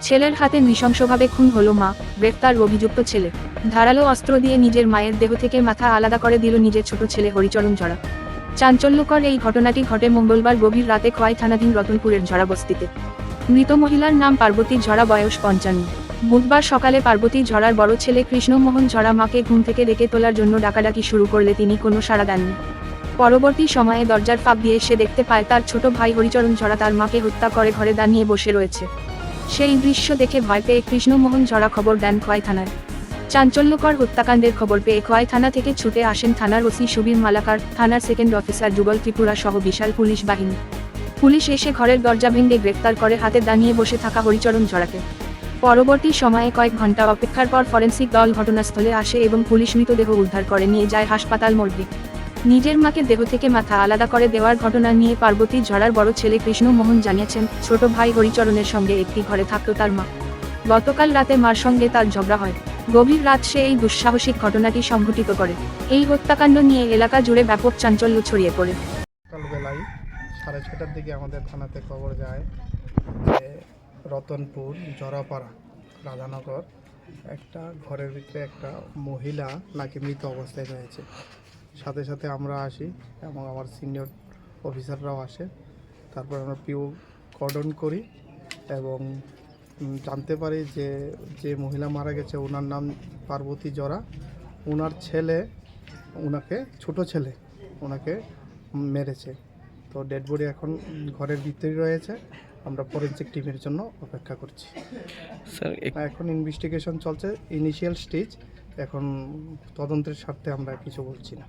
ছেলের হাতে নৃশংসভাবে খুন হলো মা, গ্রেফতার অভিযুক্ত ছেলে। ধারালো অস্ত্র দিয়ে নিজের মায়ের দেহ থেকে মাথা আলাদা করে দিল নিজের ছোট ছেলে হরিচরণ ঝরা চাঞ্চল্যকর এই ঘটনাটি ঘটে মঙ্গলবার গভীর রাতে খোয়াই থানাধীন রতনপুরের ঝরা বস্তিতে মৃত মহিলার নাম পার্বতী ঝরা বয়স পঞ্চান্ন। বুধবার সকালে পার্বতী ঝরার বড় ছেলে কৃষ্ণমোহন ঝরা মাকে ঘুম থেকে ডেকে তোলার জন্য ডাকাডাকি শুরু করলে তিনি কোনো সাড়া দেননি। পরবর্তী সময়ে দরজার ফাঁপ দিয়ে সে দেখতে পায় তার ছোট ভাই হরিচরণ ঝরা তার মাকে হত্যা করে ঘরে দাঁড়িয়ে বসে রয়েছে। সেই দৃশ্য দেখে ভয় পেয়ে কৃষ্ণমোহন ঝরা খবর দেন খোয়াই থানায়। চাঞ্চল্যকর হত্যাকাণ্ডের খবর পেয়ে খোয়াই থানা থেকে ছুটে আসেন থানার ওসি সুবীর মালাকার, থানার সেকেন্ড অফিসার যুগল ত্রিপুরা সহ বিশাল পুলিশ বাহিনী। পুলিশ এসে ঘরের দরজা ভেঙে গ্রেপ্তার করে হাতে দাঁড়িয়ে বসে থাকা হরিচরণ ঝরাকে পরবর্তী সময়ে কয়েক ঘণ্টা অপেক্ষার পর ফরেন্সিক দল ঘটনাস্থলে আসে এবং পুলিশ মৃতদেহ উদ্ধার করে নিয়ে যায় হাসপাতাল মর্গে। নিজের মাকে দেহ থেকে মাথা আলাদা করে দেওয়ার ঘটনা নিয়ে পার্বতী ঝরার বড় ছেলে কৃষ্ণমোহন জানিয়েছেন, ছোট ভাই হরিচরণের সঙ্গে একটি ঘরে থাকত তার মা। গতকাল রাতে মার সঙ্গে তার ঝগড়া হয়। গভীর রাত সে এই দুঃসাহসিক ঘটনাটি সংঘটিত করে। এই হত্যাকাণ্ড নিয়ে এলাকা জুড়ে ব্যাপক চাঞ্চল্য ছড়িয়ে পড়ে। সাড়ে ছটার দিকে আমাদের থানাতে খবর যায় যে রতনপুর জরাপাড়া রাধানগর একটা ঘরের ভিতরে একটা মহিলা নাকি মৃত অবস্থায় রয়েছে। সাথে সাথে আমরা আসি এবং আমার সিনিয়র অফিসাররাও আসে। তারপর আমরা পিও কর্ডন করি এবং জানতে পারি যে যে মহিলা মারা গেছে ওনার নাম পার্বতী জরা। ওনার ছেলে ওনাকে ছোট ছেলে ওনাকে মেরেছে। তো ডেড বডি এখন ঘরের ভিতরেই রয়েছে। আমরা ফরেন্সিক টিমের জন্য অপেক্ষা করছি। স্যার এখন ইনভেস্টিগেশন চলছে ইনিশিয়াল স্টেজ এখন তদন্তের স্বার্থে আমরা কিছু বলছি না।